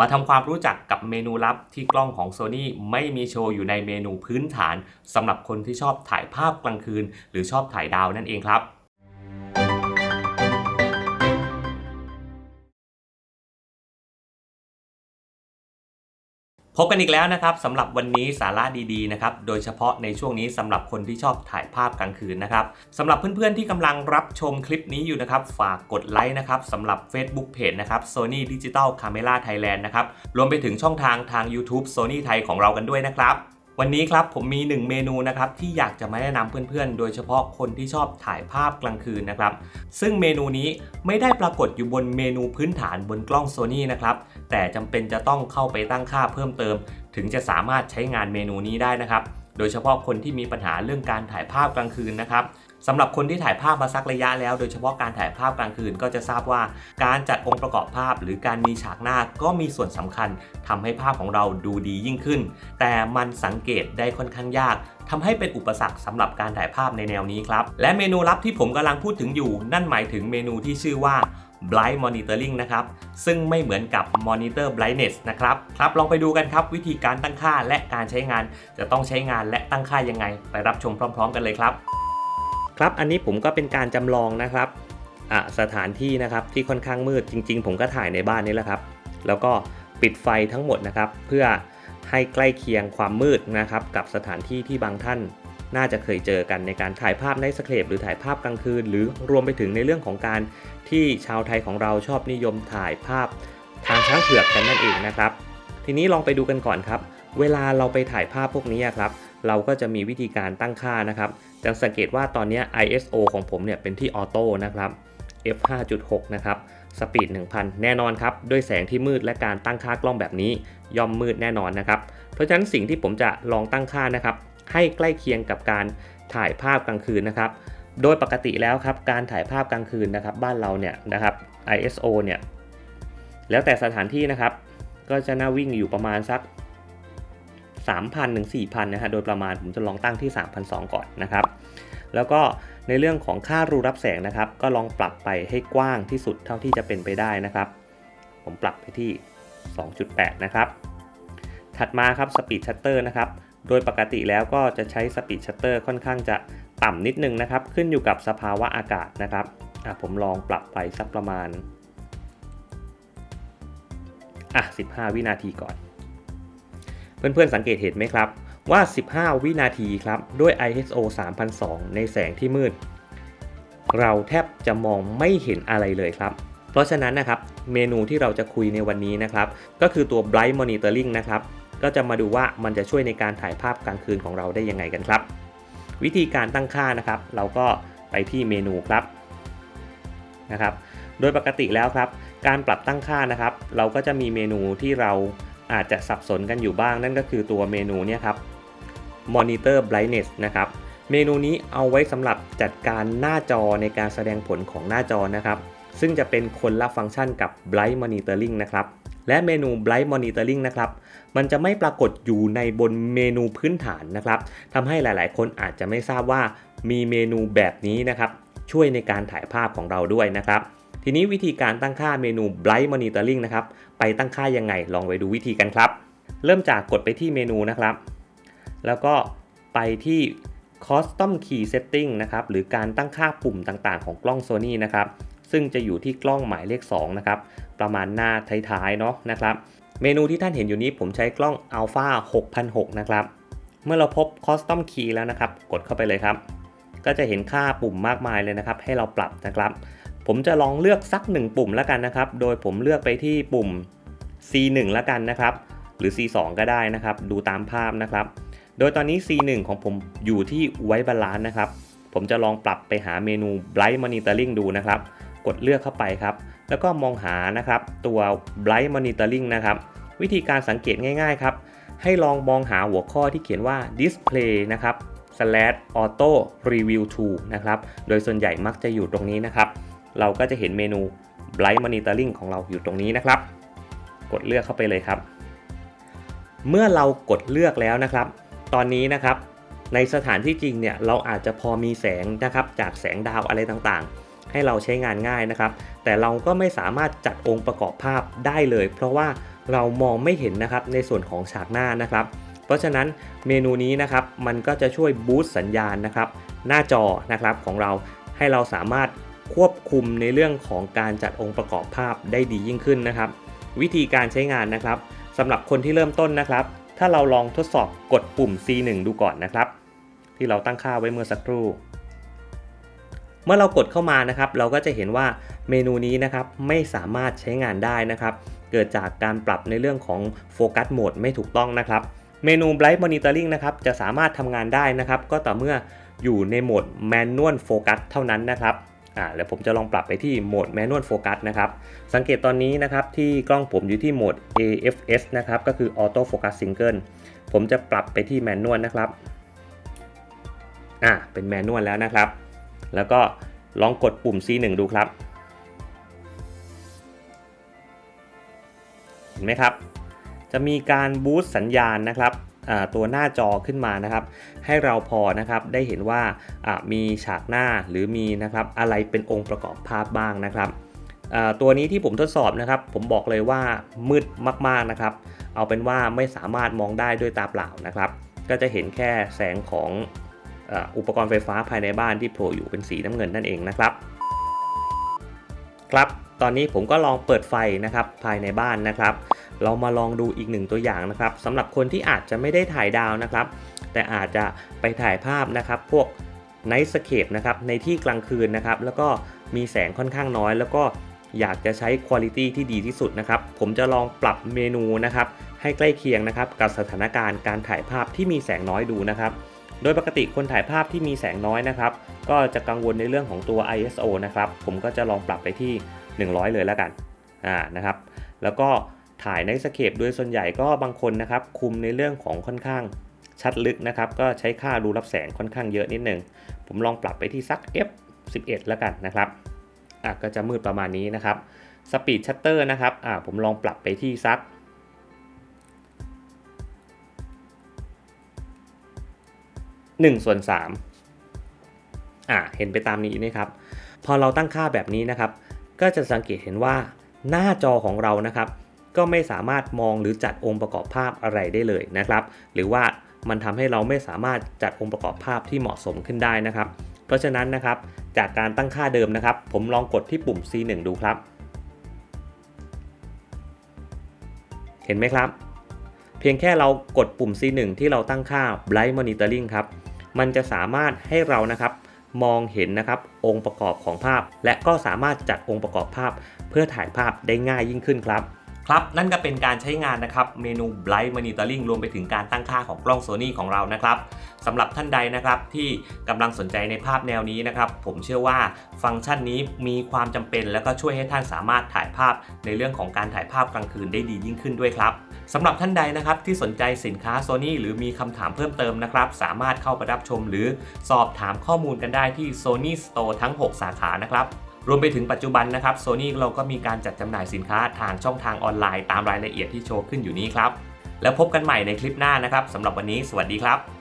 มาทำความรู้จักกับเมนูลับที่กล้องของ Sony ไม่มีโชว์อยู่ในเมนูพื้นฐานสำหรับคนที่ชอบถ่ายภาพกลางคืน หรือชอบถ่ายดาวนั่นเองครับ พบกันอีกแล้วนะครับสำหรับวันนี้สาระดีๆนะครับโดยเฉพาะในช่วงนี้สำหรับคนที่ชอบถ่ายภาพกลางคืนนะครับสำหรับเพื่อนๆที่กำลังรับชมคลิปนี้อยู่นะครับฝากกดไลค์นะครับสำหรับ Facebook Page นะครับ Sony Digital Camera Thailand นะครับรวมไปถึงช่องทางทาง YouTube Sony ไทยของเรากันด้วยนะครับ วันนี้ครับผมมี 1 เมนูนะครับที่อยากจะมาแนะนำเพื่อนๆ โดยเฉพาะคนที่ชอบถ่ายภาพกลางคืนนะครับ ซึ่งเมนูนี้ไม่ได้ปรากฏอยู่บนเมนูพื้นฐานบนกล้อง Sony นะครับ แต่จำเป็นจะต้องเข้าไปตั้งค่าเพิ่มเติม ถึงจะสามารถใช้งานเมนูนี้ได้นะครับ โดยเฉพาะคนที่มีปัญหาเรื่องการถ่ายภาพกลางคืนนะครับสำหรับคนที่ถ่ายภาพมาสักระยะแล้ว โดยเฉพาะการถ่ายภาพกลางคืนก็จะทราบว่า การจัดองค์ประกอบภาพ หรือการมีฉากหน้าก็มีส่วนสำคัญทำให้ภาพของเราดูดียิ่งขึ้น แต่มันสังเกตได้ค่อนข้างยากทำให้เป็นอุปสรรคสำหรับการถ่ายภาพในแนวนี้ครับ และเมนูลับที่ผมกำลังพูดถึงอยู่ นั่นหมายถึงเมนูที่ชื่อว่า Blind Monitoring นะครับ ซึ่งไม่เหมือนกับ Monitor Brightness นะครับ ครับลองไปดูกันครับ วิธีการตั้งค่าและการใช้งาน จะต้องใช้งานและตั้งค่ายังไง ไปรับชมพร้อม ๆ กันเลยครับ ครับอันนี้ผมก็เป็นการจำลองนะครับสถานที่นะครับที่ค่อนข้างมืดจริง ๆ ผมก็ถ่ายในบ้านนี่แหละครับ แล้วก็ปิดไฟทั้งหมดนะครับ เพื่อให้ใกล้เคียงความมืดนะครับ กับสถานที่ที่บางท่าน น่าจะเคยเจอกันในการถ่ายภาพในสเคปหรือถ่ายภาพกลางคืน หรือรวมไปถึงในเรื่องของการที่ชาวไทยของเราชอบนิยมถ่ายภาพทางช้างเผือกกันนั่นเองนะครับ ทีนี้ลองไปดูกันก่อนครับ เวลาเราไปถ่ายภาพพวกนี้ครับเราก็จะมีวิธีการตั้งค่านะครับจะสังเกตว่าตอนนี้ ISO ของผมเนี่ยเป็นที่ออโต้นะครับ f 5.6 นะครับ สปีด 1000 แน่นอนครับ ด้วยแสงที่มืดและการตั้งค่ากล้องแบบนี้ ย่อมมืดแน่นอนนะครับ เพราะฉะนั้นสิ่งที่ผมจะลองตั้งค่านะครับ ให้ใกล้เคียงกับการถ่ายภาพกลางคืนนะครับ โดยปกติแล้วครับการถ่ายภาพกลางคืนนะครับ บ้านเราเนี่ยนะครับ ISO เนี่ยแล้วแต่สถานที่นะครับก็จะน่าวิ่งอยู่ประมาณสัก 3,000ถึง4,000นะฮะโดยประมาณผมจะลองตั้งที่ 3,200 ก่อนนะครับ แล้วก็ในเรื่องของค่ารูรับแสงนะครับ ก็ลองปรับไปให้กว้างที่สุดเท่าที่จะเป็นไปได้นะครับ ผมปรับไปที่ 2.8 นะครับ ถัดมาครับสปีดชัตเตอร์นะครับ โดยปกติแล้วก็จะใช้สปีดชัตเตอร์ค่อนข้างจะต่ำนิดนึงนะครับ ขึ้นอยู่กับสภาวะอากาศนะครับผมลองปรับไปสักประมาณอะ15 วินาทีก่อน เพื่อนๆสังเกตเห็นไหมครับว่า 15 วินาทีครับ ด้วย ISO 3002 ในแสงที่มืด เราแทบจะมองไม่เห็นอะไรเลยครับ เพราะฉะนั้นนะครับ เมนูที่เราจะคุยในวันนี้นะครับ ก็คือตัว Bright Monitoring นะครับ ก็จะมาดูว่ามันจะช่วยในการถ่ายภาพกลางคืนของเราได้ยังไงกันครับ วิธีการตั้งค่านะครับ เราก็ไปที่เมนูครับนะครับ โดยปกติแล้วครับ การปรับตั้งค่านะครับ เราก็จะมีเมนูที่เราอาจจะสับสนกันอยู่บ้าง นั่นก็คือตัวเมนูเนี่ยครับ Monitor Brightness นะครับเมนูนี้เอาไว้สำหรับจัดการหน้าจอในการแสดงผลของหน้าจอนะครับ ซึ่งจะเป็นคนละฟังก์ชันกับ Bright Monitoring นะครับ และเมนู Bright Monitoring นะครับ มันจะไม่ปรากฏอยู่ในบนเมนูพื้นฐานนะครับทำให้หลายๆ คนอาจจะไม่ทราบว่ามีเมนูแบบนี้นะครับ ช่วยในการถ่ายภาพของเราด้วยนะครับ ทีนี้วิธีการตั้งค่าเมนู Bright Monitoring นะครับ ไปตั้งค่ายังไง ลองไปดูวิธีกันครับ เริ่มจากกดไปที่เมนูนะครับ แล้วก็ไปที่ Custom Key Setting นะครับ หรือการตั้งค่าปุ่มต่างๆ ของกล้อง Sony นะครับ ซึ่งจะอยู่ที่กล้องหมายเลข2นะครับประมาณหน้าท้ายๆเนาะนะครับเมนูที่ท่านเห็นอยู่นี้ผมใช้กล้อง Alpha 6006 นะครับ เมื่อเราพบ Custom Key แล้วนะครับ กดเข้าไปเลยครับ ก็จะเห็นค่าปุ่มมากมายเลยนะครับ ให้เราปรับนะครับ ผมจะลองเลือกสัก 1 ปุ่มแล้วกันนะครับ โดยผมเลือกไปที่ปุ่ม C1 แล้วกันนะครับ หรือ C2 ก็ได้นะครับ ดูตามภาพนะครับ โดยตอนนี้ C1 ของผมอยู่ที่ไว้บาลานซ์นะครับ ผมจะลองปรับไปหาเมนู Bright Monitoring ดูนะครับ กดเลือกเข้าไปครับ แล้วก็มองหานะครับตัว Bright Monitoring นะครับ วิธีการสังเกตง่าย ๆ ครับ ให้ลองมองหาหัวข้อที่เขียนว่า Display นะครับ slash auto review to นะครับ โดยส่วนใหญ่มักจะอยู่ตรงนี้นะครับ เราก็จะเห็นเมนู Bright Monitoring ของเราอยู่ตรงนี้นะครับ กดเลือกเข้าไปเลยครับ เมื่อเรากดเลือกแล้วนะครับ ตอนนี้นะครับ ในสถานที่จริงเนี่ย เราอาจจะพอมีแสงนะครับ จากแสงดาวอะไรต่างๆ ให้เราใช้งานง่ายนะครับ แต่เราก็ไม่สามารถจัดองค์ประกอบภาพได้เลย เพราะว่าเรามองไม่เห็นนะครับในส่วนของฉากหน้านะครับ เพราะฉะนั้นเมนูนี้นะครับมันก็จะช่วยบูสต์สัญญาณนะครับหน้าจอนะครับของเราให้เราสามารถควบคุมในเรื่องของการจัดองค์ประกอบภาพได้ดียิ่งขึ้นนะครับ วิธีการใช้งานนะครับสำหรับคนที่เริ่มต้นนะครับ ถ้าเราลองทดสอบกดปุ่ม C1 ดูก่อนนะครับ ที่เราตั้งค่าไว้เมื่อสักครู่ เมื่อเรากดเข้ามานะครับ เราก็จะเห็นว่าเมนูนี้นะครับไม่สามารถใช้งานได้นะครับ เกิดจากการปรับในเรื่องของโฟกัสโหมดไม่ถูกต้องนะครับเมนู Bright Monitoring นะครับจะสามารถทำงานได้นะครับ ก็ต่อเมื่ออยู่ในโหมด Manual Focus เท่านั้นนะครับอ่าแล้วผมจะลองปรับไปที่โหมด Manual Focus นะครับ สังเกตตอนนี้นะครับที่กล้องผมอยู่ที่โหมด AFS นะครับ ก็คือ Auto Focus Single ผมจะปรับไปที่ Manual นะครับอ่าเป็น Manual แล้วนะครับ แล้วก็ลองกดปุ่ม C1 ดูครับ เห็นไหมครับ จะมีการบูสต์สัญญาณนะครับตัวหน้าจอขึ้นมานะครับ ให้เราพอนะครับได้เห็นว่ามีฉากหน้าหรือมีนะครับอะไรเป็นองค์ประกอบภาพบ้างนะครับตัวนี้ที่ผมทดสอบนะครับ ผมบอกเลยว่ามืดมากๆนะครับ เอาเป็นว่าไม่สามารถมองได้ด้วยตาเปล่านะครับ ก็จะเห็นแค่แสงของ อุปกรณ์ไฟฟ้าภายในบ้านที่โผล่อยู่เป็นสีน้ำเงินนั่นเองนะครับ ครับตอนนี้ผมก็ลองเปิดไฟนะครับภายในบ้านนะครับ เรามาลองดูอีกหนึ่งตัวอย่างนะครับสำหรับคนที่อาจจะไม่ได้ถ่ายดาวนะครับ แต่อาจจะไปถ่ายภาพนะครับ พวก Night Scape นะครับในที่กลางคืนนะครับ แล้วก็มีแสงค่อนข้างน้อย แล้วก็อยากจะใช้คุณภาพที่ดีที่สุดนะครับ ผมจะลองปรับเมนูนะครับ ให้ใกล้เคียงนะครับ กับสถานการณ์การถ่ายภาพที่มีแสงน้อยดูนะครับ โดยปกติคนถ่ายภาพที่มีแสงน้อยนะครับ ก็จะกังวลในเรื่องของตัว ISO นะครับ ผมก็จะลองปรับไปที่ 100 เลยแล้วกันอ่านะครับ แล้วก็ถ่ายในสเคปโดยส่วนใหญ่ก็บางคนนะครับคุมในเรื่องของค่อนข้างชัดลึกนะครับ ก็ใช้ค่ารูรับแสงค่อนข้างเยอะนิดนึง ผมลองปรับไปที่สัก f 11 แล้วกันนะครับอะก็จะมืดประมาณนี้นะครับสปีดชัตเตอร์นะครับอะผมลองปรับไปที่สัก 1ส่วน3อะเห็นไปตามนี้นะครับ พอเราตั้งค่าแบบนี้นะครับ ก็จะสังเกตเห็นว่าหน้าจอของเรานะครับ ก็ไม่สามารถมองหรือจัดองค์ประกอบภาพอะไรได้เลยนะครับ หรือว่ามันทำให้เราไม่สามารถจัดองค์ประกอบภาพที่เหมาะสมขึ้นได้นะครับ เพราะฉะนั้นนะครับ จากการตั้งค่าเดิมนะครับ ผมลองกดที่ปุ่ม C1 ดูครับ เห็นไหมครับ เพียงแค่เรากดปุ่ม C1 ที่เราตั้งค่า Bright Monitoring ครับ มันจะสามารถให้เรานะครับมองเห็นนะครับองค์ประกอบของภาพ และก็สามารถจัดองค์ประกอบภาพ เพื่อถ่ายภาพได้ง่ายยิ่งขึ้นครับครับนั่นก็เป็นการใช้งานนะครับเมนู Bright Monitoring รวมไปถึงการตั้งค่าของกล้อง Sony ของเรานะครับสำหรับท่านใดนะครับที่กำลังสนใจในภาพแนวนี้นะครับ ผมเชื่อว่าฟังก์ชันนี้มีความจำเป็น และก็ช่วยให้ท่านสามารถถ่ายภาพในเรื่องของการถ่ายภาพกลางคืนได้ดียิ่งขึ้นด้วยครับ สำหรับท่านใดนะครับที่สนใจสินค้า Sony หรือมีคำถามเพิ่มเติมนะครับ สามารถเข้าไปรับชมหรือสอบถามข้อมูลกันได้ที่ Sony Store ทั้ง 6 สาขานะครับรวมไปถึงปัจจุบันนะครับโซนี่เราก็มีการจัดจำหน่ายสินค้าทางช่องทางออนไลน์ตามรายละเอียดที่โชว์ขึ้นอยู่นี้ครับ แล้วพบกันใหม่ในคลิปหน้านะครับสำหรับวันนี้สวัสดีครับ